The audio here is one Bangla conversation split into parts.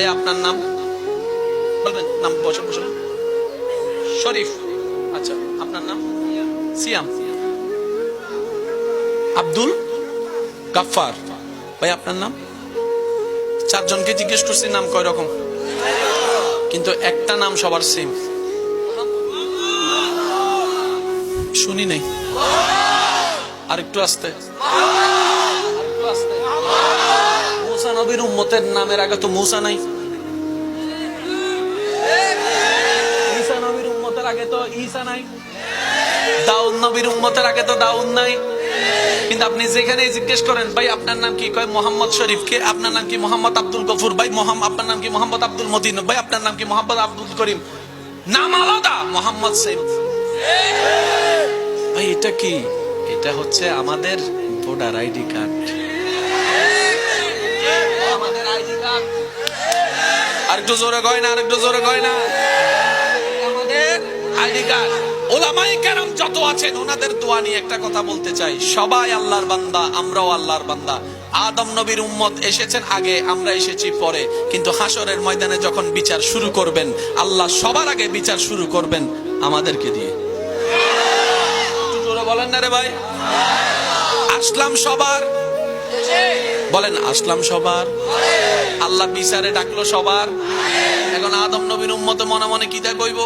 ভাই, আপনার নাম? বলবেন, নাম বসে বসে শরীফ। আচ্ছা আপনার নাম? সিয়াম। আব্দুল গাফফার। ভাই, আপনার নাম? চারজনকে জিজ্ঞেস করছি, নাম কয় রকম? কিন্তু একটা নাম সবার সেম শুনি নাই। আরেকটু আসতে। নবীর উম্মতের নামের আগে তো মুসা নাই। নবীর উম্মতের আগে তো নাই। নবীর উম্মতের আগে তো নাই। কিন্তু আপনি জিজ্ঞেস করেন, ভাই, আপনার নাম কি? কয়, মোহাম্মদ আপনার নাম কি মোহাম্মদ ভাই আপনার নাম কি মোহাম্মদ মদিন ভাই, আপনার নাম কি আব্দুল করিম? নাম আলাদা। মোহাম্মদ ভাই, এটা কি? এটা হচ্ছে আমাদের ভোটার আইডি কার্ড। আরেকটু জোরে কয় না, আরেকটু জোরে কয় না। ওলামাই কেরাম যত আছেন, ওনাদের দোয়া নিয়ে একটা কথা বলতে চাই। সবাই আল্লাহর বান্দা, আমরাও আল্লাহর বান্দা। আদম নবীর উম্মত এসেছেন আগে, আমরা এসেছি পরে। কিন্তু হাসরের ময়দানে যখন বিচার শুরু করবেন, আল্লাহ সবার আগে বিচার শুরু করবেন আমাদেরকে দিয়ে। বলেন না রে ভাই। আসলাম সবার। বলেন, আসলাম সবার। আল্লাহ বিচারে ডাকলো সবার। এখন আদম নবীর উম্মতে মনে মনে কি দেখ কইব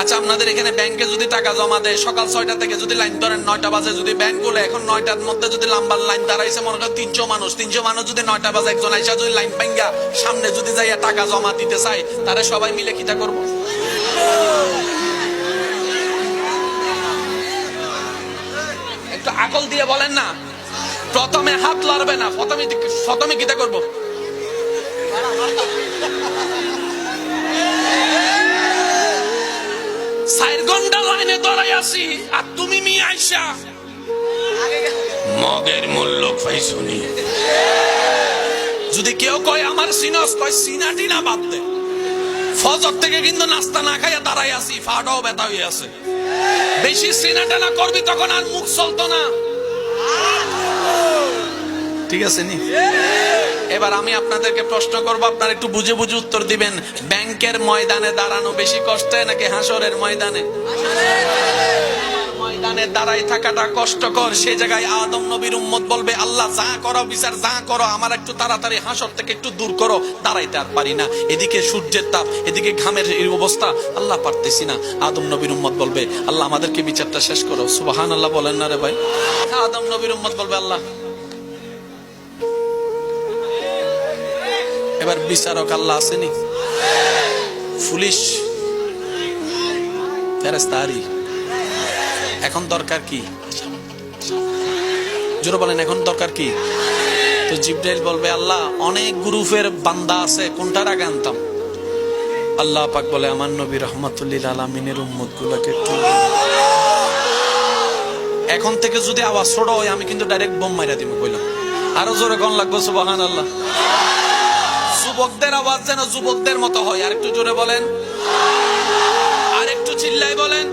আচ্ছা আপনাদের এখানে ব্যাংকে যদি টাকা জমা দেয়, সকাল ছয়টা থেকে যদি লাইন ধরেন, নয়টা বাজে যদি ব্যাংকগুলো এখন নয়টার মধ্যে যদি লাম্বার লাইন দাঁড়াইছে, মনে করেন তিনশো মানুষ তিনশো মানুষ যদি নয়টা বাজে একজন আইসা যদি লাইন পাঙ্গা সামনে যদি যাইয়া টাকা জমা দিতে চায়, তারা সবাই মিলে কিটা করব? একটু আকল দিয়ে বলেন না। প্রথমে হাত লড়বে না, প্রথমে প্রথমে কিটা করব। চার লাইনে দাঁড়াই আছি, আর তুমি মি আইসা। মগের মূল্য পাইছুনি যদি কেউ কয় আমার সিনস, কয় সিনাটি না বাদ দে। ফজর থেকে কিন্তু নাস্তা না খাইয়া দাঁড়াই আছি, ফাটাও ব্যথা হয়ে আছে। বেশি সিনা টানা করবি তখন আর মুখ চলতো না। ঠিক আছে নি? এবার আমি আপনাদেরকে প্রশ্ন করব, আপনারা একটু বুঝে বুঝে উত্তর দিবেন। ব্যাংকের ময়দানে দাঁড়ানো বেশি কষ্টে নাকি হাসরের ময়দানে? ময়দানে দাঁড়াই থাকাটা কষ্টকর। সে জায়গায় আদম নবীর উম্মত বলবে, আল্লাহ, যা করো, বিচার যা করো, আমার একটু তাড়াতাড়ি হাসর থেকে একটু দূর করো, দাঁড়াইতে আর পারি না। এদিকে সূর্যের তাপ, এদিকে ঘামের এই অবস্থা, আল্লাহ পারতেছি না। আদম নবীর উম্মত বলবে, আল্লাহ, আমাদেরকে বিচারটা শেষ করো। সুবাহান আল্লাহ বলেন না রে ভাই। আদম নবীর উম্মত বলবে, আল্লাহ, এবার বিচারক আল্লাহ আসেনি পুলিশ ফেরেস্তারি এখন দরকার কি? জোরে বলেন, এখন দরকার কি? তো জিব্রাইল বলবে, আল্লাহ, অনেক গ্রুপের বান্দা আছে, কোনটার আগে আনতাম? আল্লাহ পাক বলে, আমার নবী রহমতুল্লিল আলমিনের উম্মত গুলাকে এখন থেকে যদি আওয়াজ ছোট হয়, আমি কিন্তু ডাইরেক্ট বোম মাইরা দিব কইলাম আরও জোরে কোন লাগবে সুবাহান আল্লাহ যুবকদের আওয়াজ যেন যুবকদের মতো হয়। আর একটু জোরে বলেন। আর একটু চিল্লাই বলেন।